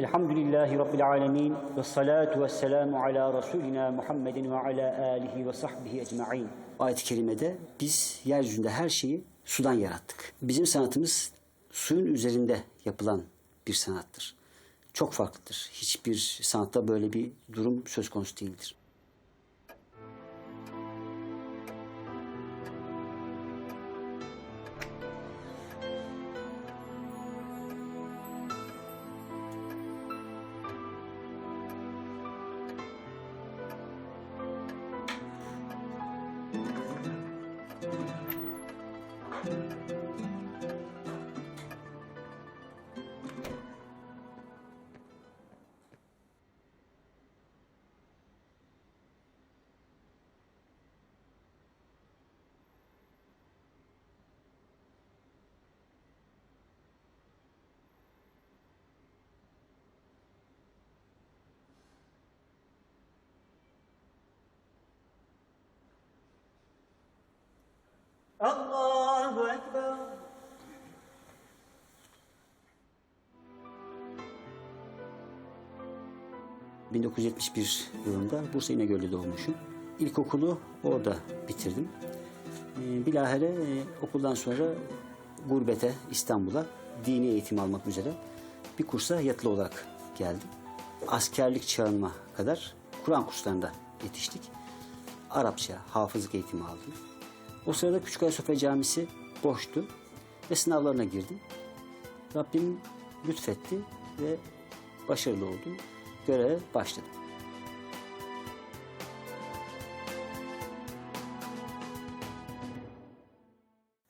Elhamdülillahi Rabbil alemin ve salatu ve selamu ala Resulina Muhammedin ve ala alihi ve sahbihi ecma'in. Ayet-i kerimede biz yeryüzünde her şeyi sudan yarattık. Bizim sanatımız suyun üzerinde yapılan bir sanattır. Çok farklıdır. Hiçbir sanatta böyle bir durum söz konusu değildir. Allahu Ekber. Hı. 1971 yılında Bursa İnegöl'de doğmuşum. İlkokulu orada bitirdim. Ee, Bilahare e, okuldan sonra gurbete İstanbul'a dini eğitim almak üzere bir kursa yatılı olarak geldim. Askerlik çağıma kadar Kur'an kurslarında yetiştik. Arapça, hafızlık eğitimi aldım. O sırada Küçük Ayasofya Camisi boştu ve sınavlarına girdim. Rabbim lütfetti ve başarılı oldum. Göreve başladım.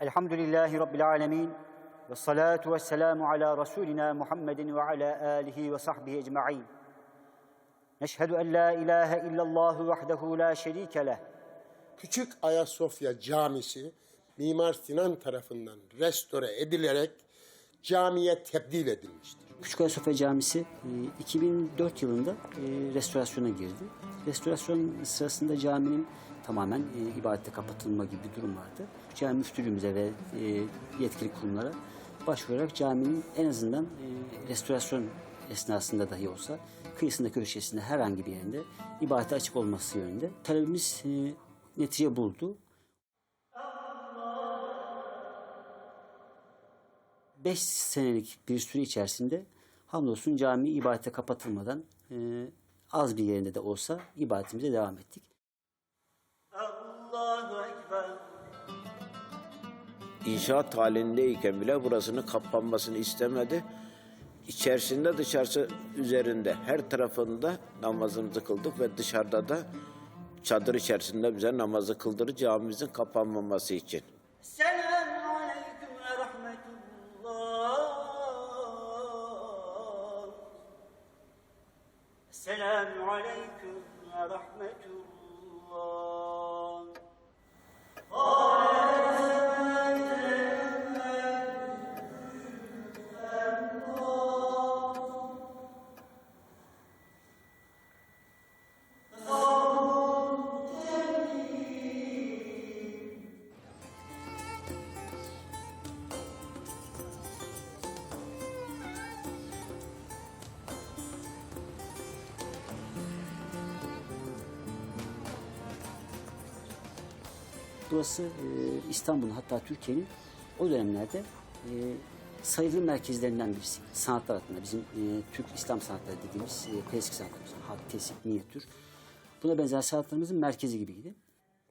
Elhamdülillahi Rabbil alemin ve salatu ve selamu ala Resulina Muhammedin ve ala alihi ve sahbihi ecma'in. Neşhedü en la ilahe illallah vahdehu la şerike leh. Küçük Ayasofya Camisi Mimar Sinan tarafından restore edilerek camiye tebdil edilmiştir. Küçük Ayasofya Camisi e, 2004 yılında e, restorasyona girdi. Restorasyon sırasında caminin tamamen e, ibadete kapatılma gibi bir durum vardı. Cami müftülüğümüze ve e, yetkili kurumlara başvurarak caminin en azından e, restorasyon esnasında dahi olsa kıyısında köşesinde herhangi bir yerinde ibadete açık olması yönünde talebimiz e, netice buldu. Beş senelik bir süre içerisinde hamdolsun cami ibadete kapatılmadan e, az bir yerinde de olsa ibadetimize devam ettik. İnşaat halindeyken bile burasının kapanmasını istemedi. İçerisinde dışarısı üzerinde her tarafında namazımızı kıldık ve dışarıda da çadır içerisinde bize namazı kıldırır camimizin kapanmaması için. Selamun Burası e, İstanbul'un hatta Türkiye'nin o dönemlerde e, sayılı merkezlerinden birisi. Sanatlar hakkında bizim e, Türk İslam sanatları dediğimiz e, klasik sanatlarımız, hat, tesip, minyatür. Buna benzer sanatlarımızın merkezi gibiydi.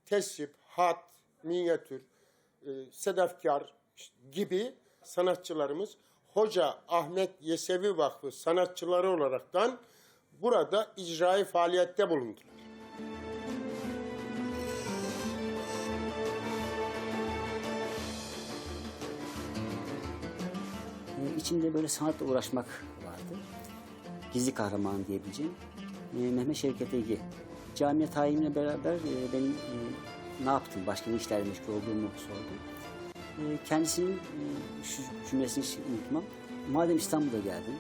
Tesip, hat, minyatür, e, sedefkar gibi sanatçılarımız Hoca Ahmet Yesevi Vakfı sanatçıları olaraktan burada icrai faaliyette bulundular. E, içinde böyle sanatla uğraşmak vardı. Gizli kahraman diyebileceğim. E, Mehmet Şevket Egi. Camiye tayinimle beraber e, benim e, ne yaptım, başka ne işlerle meşgul olduğumu sordu. E, kendisinin e, şu cümlesini hiç unutmam. Madem İstanbul'a geldin,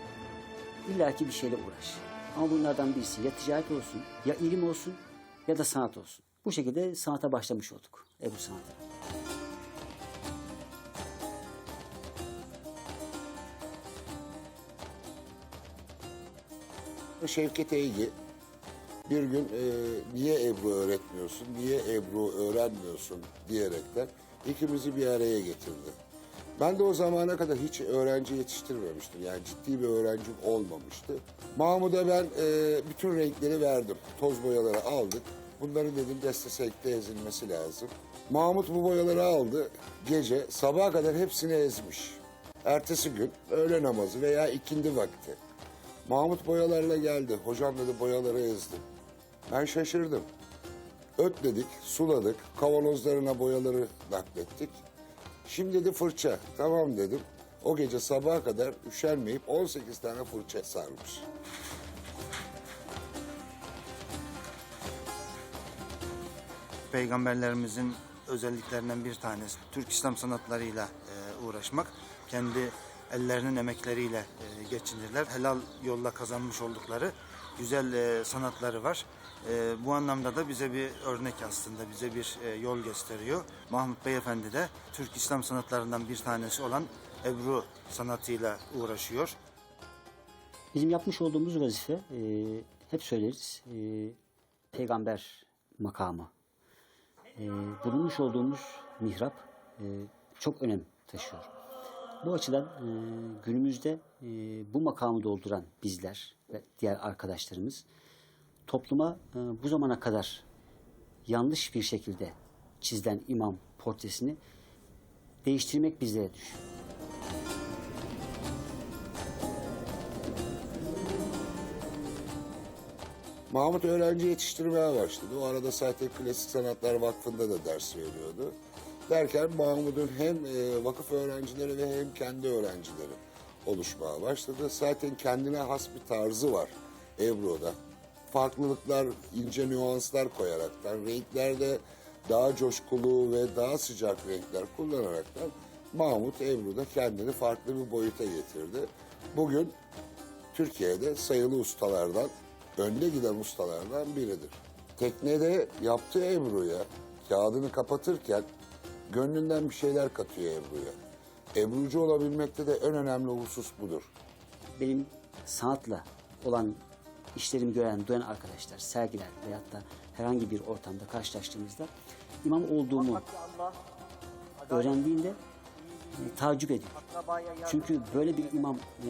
illaki bir şeyle uğraş. Ama bunlardan birisi ya ticaret olsun, ya ilim olsun ya da sanat olsun. Bu şekilde sanata başlamış olduk. Ebru Sanat'a. Şevket Eygi bir gün e, niye Ebru öğretmiyorsun, niye Ebru öğrenmiyorsun diyerekten ikimizi bir araya getirdi. Ben de o zamana kadar hiç öğrenci yetiştirmemiştim. Yani ciddi bir öğrencim olmamıştı. Mahmut'a ben e, bütün renkleri verdim. Toz boyaları aldık. Bunların dedim destesekte ezilmesi lazım. Mahmut bu boyaları aldı. Gece sabaha kadar hepsini ezmiş. Ertesi gün öğle namazı veya ikindi vakti. Mahmut boyalarla geldi. Hocam dedi boyaları ezdim. Ben şaşırdım. Ötledik, suladık, kavanozlarına boyaları naklettik. Şimdi dedi fırça. Tamam dedim. O gece sabaha kadar üşenmeyip 18 tane fırça sarmış. Peygamberlerimizin özelliklerinden bir tanesi Türk İslam sanatlarıyla e, uğraşmak. Kendi ellerinin emekleriyle e, geçinirler. Helal yolla kazanmış oldukları güzel e, sanatları var. E, bu anlamda da bize bir örnek aslında, bize bir e, yol gösteriyor. Mahmut Beyefendi de Türk İslam sanatlarından bir tanesi olan Ebru sanatıyla uğraşıyor. Bizim yapmış olduğumuz vazife e, hep söyleriz e, peygamber makamı. E, bulunmuş olduğumuz mihrap e, çok önem taşıyor. Bu açıdan e, günümüzde e, bu makamı dolduran bizler ve diğer arkadaşlarımız topluma e, bu zamana kadar yanlış bir şekilde çizilen imam portresini değiştirmek bizlere düşüyor. Mahmut öğrenci yetiştirmeye başladı. O arada zaten Klasik Sanatlar Vakfı'nda da ders veriyordu. Derken Mahmut'un hem e, vakıf öğrencileri ve hem kendi öğrencileri oluşmaya başladı. Zaten kendine has bir tarzı var Ebru'da. Farklılıklar, ince nüanslar koyaraktan, renklerde daha coşkulu ve daha sıcak renkler kullanaraktan Mahmut Ebru'da kendini farklı bir boyuta getirdi. Bugün Türkiye'de sayılı ustalardan, önde giden ustalardan biridir. Teknede yaptığı Ebru'ya, kağıdını kapatırken gönlünden bir şeyler katıyor Ebru'ya. Ebrucu olabilmekte de en önemli husus budur. benim sanatla olan işlerimi gören, duyan arkadaşlar sergiler veyahut da herhangi bir ortamda karşılaştığımızda imam olduğumu öğrendiğinde e, tacip ediyor. Çünkü böyle bir imam e,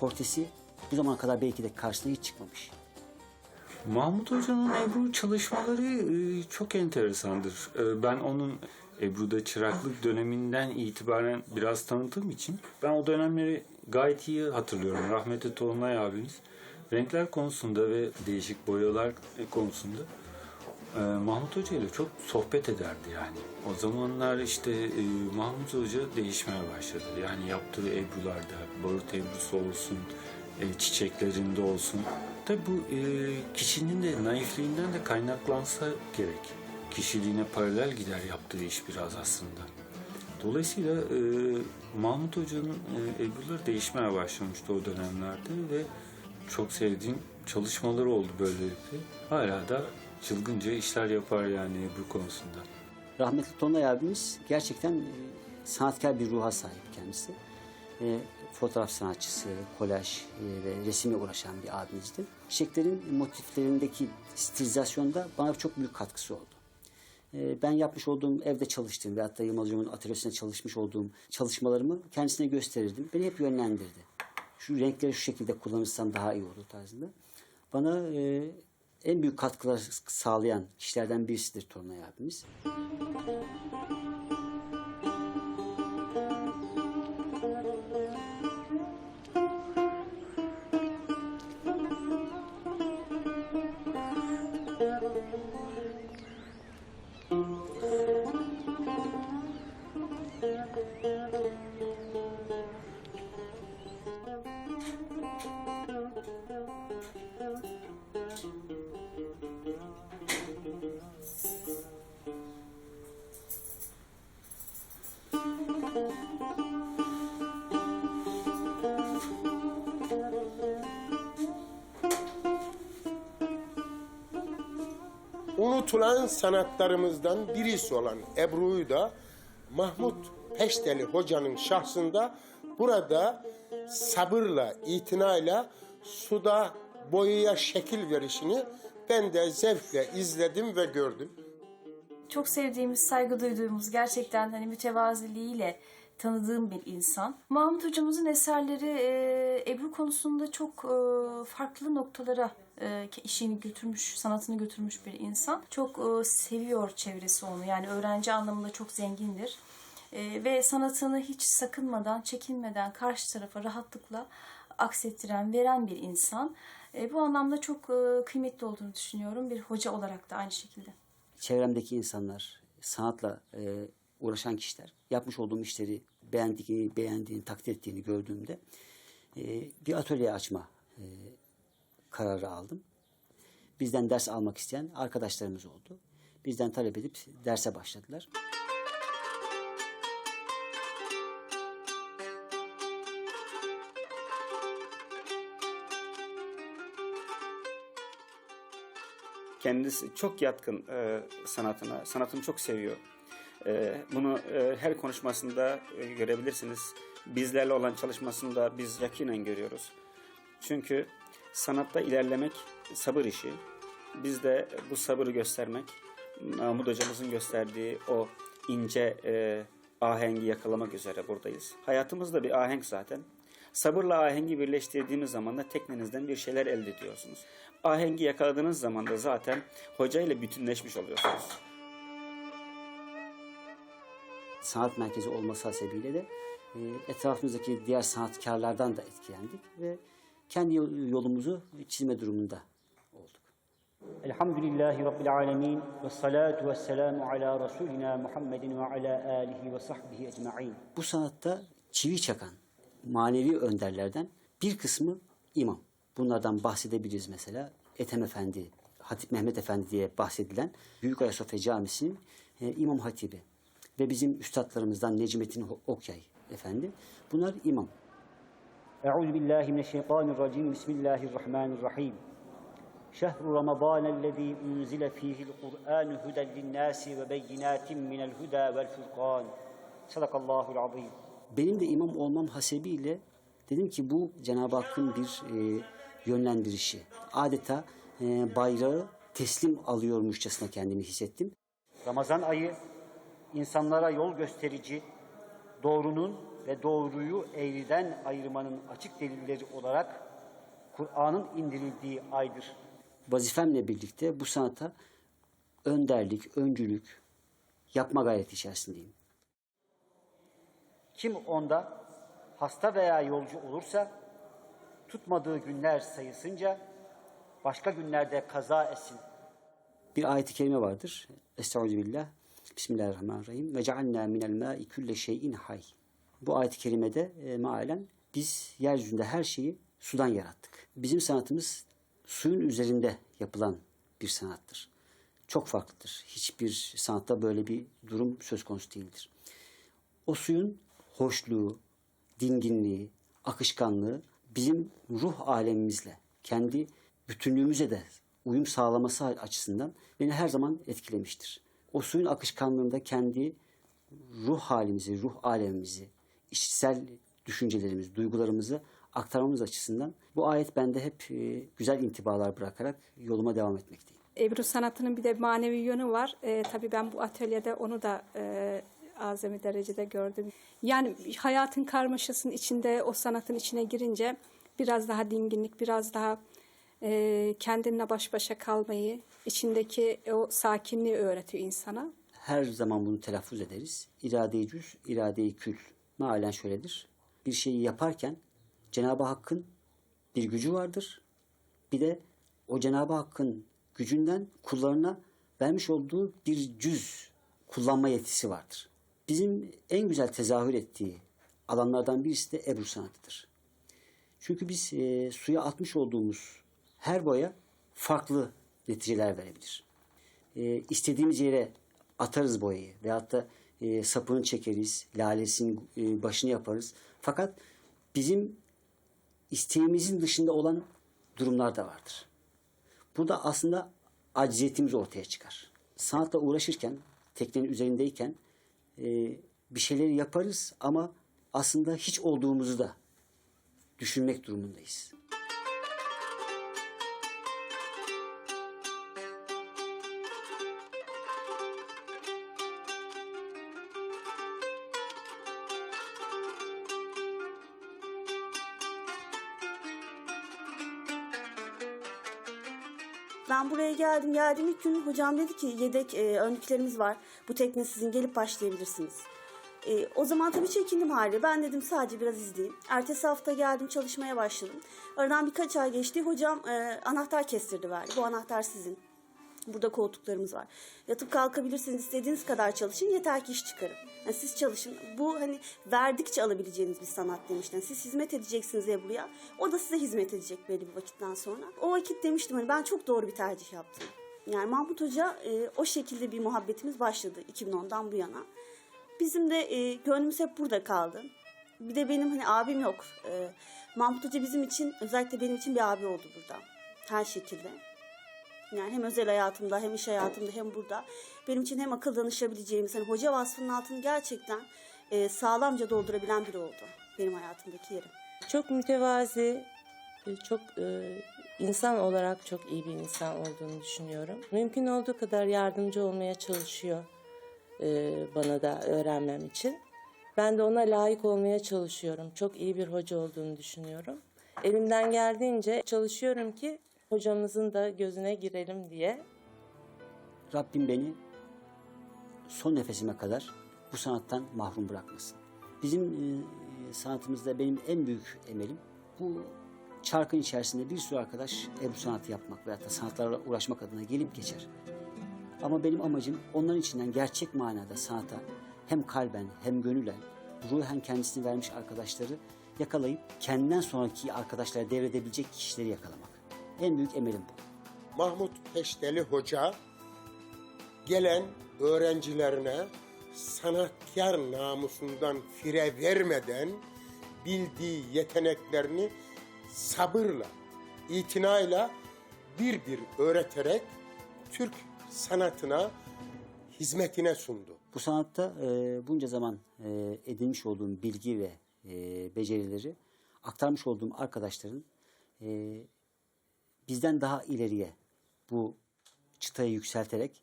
portresi bu zamana kadar belki de karşısına hiç çıkmamış. Mahmut Hoca'nın Ebru çalışmaları e, çok enteresandır. E, Ben onun Ebru'da çıraklık döneminden itibaren biraz tanıdığım için ben o dönemleri gayet iyi hatırlıyorum. Rahmetli Tolunay abimiz renkler konusunda ve değişik boyalar konusunda e, Mahmut Hoca ile çok sohbet ederdi yani. O zamanlar işte e, Mahmut Hoca değişmeye başladı. Yani yaptığı Ebru'larda, barut Ebru'su olsun, e, çiçeklerinde olsun. Tabi bu kişinin de naifliğinden de kaynaklansa gerek. Kişiliğine paralel gider yaptığı iş biraz aslında. Dolayısıyla e, Mahmut Hoca'nın e, Ebru'ları değişmeye başlamıştı o dönemlerde ve çok sevdiğim çalışmaları oldu böylelikle. Hala da çılgınca işler yapar yani Ebru konusunda. Rahmetli Tonlay abimiz gerçekten e, sanatkar bir ruha sahip kendisi. E, fotoğraf sanatçısı, kolaj e, ve resimle uğraşan bir abimizdi. Çiçeklerin motiflerindeki stilizasyonda bana çok büyük katkısı oldu. E, ben yapmış olduğum, evde çalıştığım veyahut da Yılmaz Hocam'ın atölyesinde çalışmış olduğum çalışmalarımı kendisine gösterirdim. Beni hep yönlendirdi. Şu renkleri şu şekilde kullanırsan daha iyi olur tarzında. Bana e, en büyük katkılar sağlayan kişilerden birisidir Tornay abimiz. Unutulan sanatlarımızdan birisi olan Ebru'yu da Mahmut Peşteli hocanın şahsında burada sabırla, itinayla suda boyaya şekil verişini ben de zevkle izledim ve gördüm. çok sevdiğimiz, saygı duyduğumuz, gerçekten hani mütevaziliğiyle tanıdığım bir insan. Mahmut hocamızın eserleri e, Ebru konusunda çok e, farklı noktalara e, işini götürmüş, sanatını götürmüş bir insan. Çok e, seviyor çevresi onu. Yani öğrenci anlamında çok zengindir. E, ve sanatını hiç sakınmadan, çekinmeden karşı tarafa rahatlıkla aksettiren, veren bir insan. Bu anlamda çok kıymetli olduğunu düşünüyorum. Bir hoca olarak da aynı şekilde. çevremdeki insanlar, sanatla uğraşan kişiler yapmış olduğum işleri beğendiğini, beğendiğini, takdir ettiğini gördüğümde bir atölye açma kararı aldım. Bizden ders almak isteyen arkadaşlarımız oldu. Bizden talep edip derse başladılar. Kendisi çok yatkın e, sanatına, sanatını çok seviyor. E, bunu e, her konuşmasında e, görebilirsiniz. Bizlerle olan çalışmasında biz yakinen görüyoruz. Çünkü sanatta ilerlemek sabır işi. Biz de bu sabırı göstermek, Mahmut hocamızın gösterdiği o ince e, ahengi yakalamak üzere buradayız. Hayatımız da bir ahenk zaten. Sabırla ahengi birleştirdiğimiz zaman da teknenizden bir şeyler elde ediyorsunuz. Ahengi yakaladığınız zaman da zaten hoca ile bütünleşmiş oluyorsunuz. sanat merkezi olması hasebiyle de e, etrafımızdaki diğer sanatkarlardan da etkilendik ve kendi yol- yolumuzu çizme durumunda olduk. Elhamdülillahi Rabbil alemin ve salatu ve selamu ala Resulina Muhammedin ve ala alihi ve sahbihi ecma'in. Bu sanatta çivi çakan manevi önderlerden bir kısmı imam. Bunlardan bahsedebiliriz mesela. Ethem Efendi, Hatip Mehmet Efendi diye bahsedilen Büyük Ayasofya Camisi'nin e, İmam Hatibi ve bizim üstadlarımızdan Necmettin Okyay Efendi. Bunlar imam. Euzu billahi mineşşeytanirracim. Bismillahirrahmanirrahim. Şehru Ramazanellezî unzile fîhil Kur'ân huden linnâsi ve beyinâtin minel hudâ vel furqân. Sadakallahul azîm. Benim de imam olmam hasebiyle dedim ki bu Cenab-ı Hakk'ın bir e, yönlendirişi. Adeta e, bayrağı teslim alıyormuşçasına kendimi hissettim. Ramazan ayı insanlara yol gösterici, doğrunun ve doğruyu eğriden ayırmanın açık delilleri olarak Kur'an'ın indirildiği aydır. Vazifemle birlikte bu sanata önderlik, öncülük yapma gayreti içerisindeyim. Kim onda hasta veya yolcu olursa tutmadığı günler sayısınca başka günlerde kaza etsin. Bir ayet-i kerime vardır. Estağfirullah. Bismillahirrahmanirrahim. Ve cealna minel ma'i külle şeyin hay. Bu ayet-i kerimede e, mealen biz yeryüzünde her şeyi sudan yarattık. Bizim sanatımız suyun üzerinde yapılan bir sanattır. Çok farklıdır. Hiçbir sanatta böyle bir durum söz konusu değildir. O suyun hoşluğu, dinginliği, akışkanlığı bizim ruh alemimizle, kendi bütünlüğümüze de uyum sağlaması açısından beni her zaman etkilemiştir. O suyun akışkanlığında kendi ruh halimizi, ruh alemimizi, içsel düşüncelerimizi, duygularımızı aktarmamız açısından bu ayet bende hep e, güzel intibalar bırakarak yoluma devam etmekteyim. Ebru sanatının bir de manevi yönü var. E, tabii ben bu atölyede onu da e, azami derecede gördüm. Yani hayatın karmaşasının içinde, o sanatın içine girince biraz daha dinginlik, biraz daha e, kendinle baş başa kalmayı, içindeki o sakinliği öğretiyor insana. Her zaman bunu telaffuz ederiz. İrade-i cüz, irade-i kül. Mealen şöyledir. Bir şeyi yaparken Cenab-ı Hakk'ın bir gücü vardır. Bir de o Cenab-ı Hakk'ın gücünden kullarına vermiş olduğu bir cüz kullanma yetisi vardır. Bizim en güzel tezahür ettiği alanlardan birisi de Ebru sanatıdır. Çünkü biz e, suya atmış olduğumuz her boya farklı neticeler verebilir. E, istediğimiz yere atarız boyayı veyahut da e, sapını çekeriz, lalesinin e, başını yaparız. Fakat bizim isteğimizin dışında olan durumlar da vardır. Burada aslında acziyetimiz ortaya çıkar. Sanatla uğraşırken, teknenin üzerindeyken e, bir şeyleri yaparız ama aslında hiç olduğumuzu da düşünmek durumundayız. Geldim. Geldiğim ilk gün hocam dedi ki yedek e, önlüklerimiz var. Bu tekne sizin gelip başlayabilirsiniz. E, o zaman tabii çekindim hali. Ben dedim sadece biraz izleyeyim. Ertesi hafta geldim çalışmaya başladım. Aradan birkaç ay geçti. Hocam e, anahtar kestirdi verdi. Bu anahtar sizin. Burada koltuklarımız var. Yatıp kalkabilirsiniz, istediğiniz kadar çalışın, yeter ki iş çıkarın. Yani siz çalışın. Bu hani verdikçe alabileceğiniz bir sanat demiştim. Yani siz hizmet edeceksiniz Ebru'ya. O da size hizmet edecek belli bir vakitten sonra. O vakit demiştim hani ben çok doğru bir tercih yaptım. Yani Mahmut Hoca e, o şekilde bir muhabbetimiz başladı 2010'dan bu yana. Bizim de e, gönlümüz hep burada kaldı. Bir de benim hani abim yok. E, Mahmut Hoca bizim için özellikle benim için bir abi oldu burada. Her şekilde. Yani hem özel hayatımda hem iş hayatımda hem burada. Benim için hem akıl danışabileceğimiz hani hoca vasfının altını gerçekten e, sağlamca doldurabilen biri oldu. Benim hayatımdaki yerim. Çok mütevazi, e, çok e, insan olarak çok iyi bir insan olduğunu düşünüyorum. Mümkün olduğu kadar yardımcı olmaya çalışıyor e, bana da öğrenmem için. Ben de ona layık olmaya çalışıyorum. Çok iyi bir hoca olduğunu düşünüyorum. Elimden geldiğince çalışıyorum ki hocamızın da gözüne girelim diye. Rabbim beni son nefesime kadar bu sanattan mahrum bırakmasın. Bizim e, sanatımızda benim en büyük emelim bu çarkın içerisinde bir sürü arkadaş Ebru sanatı yapmak veyahut da sanatlarla uğraşmak adına gelip geçer. Ama benim amacım onların içinden gerçek manada sanata hem kalben hem gönülen ruhen kendisini vermiş arkadaşları yakalayıp kendinden sonraki arkadaşlara devredebilecek kişileri yakalamak. En büyük emelim bu. Mahmut Peşteli Hoca gelen öğrencilerine sanatkar namusundan fire vermeden bildiği yeteneklerini sabırla, itinayla bir bir öğreterek Türk sanatına hizmetine sundu. Bu sanatta e, bunca zaman e, edinmiş olduğum bilgi ve e, becerileri aktarmış olduğum arkadaşların e, bizden daha ileriye bu çıtayı yükselterek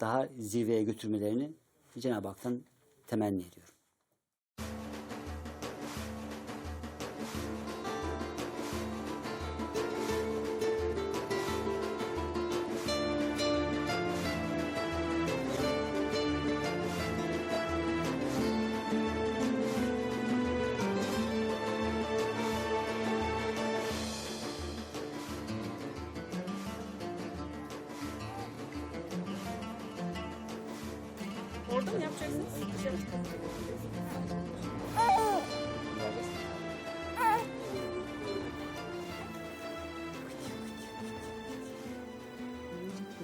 daha zirveye götürmelerini Cenab-ı Hak'tan temenni ediyorum.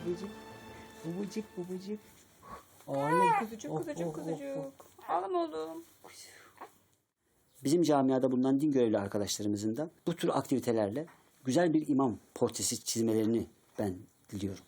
Babacık, babacık, babacık. Oğlum. Kuzucuk, kuzucuk, kuzucuk. Ağlama oğlum. Bizim camiada bulunan din görevli arkadaşlarımızın da bu tür aktivitelerle güzel bir imam portresi çizmelerini ben diliyorum.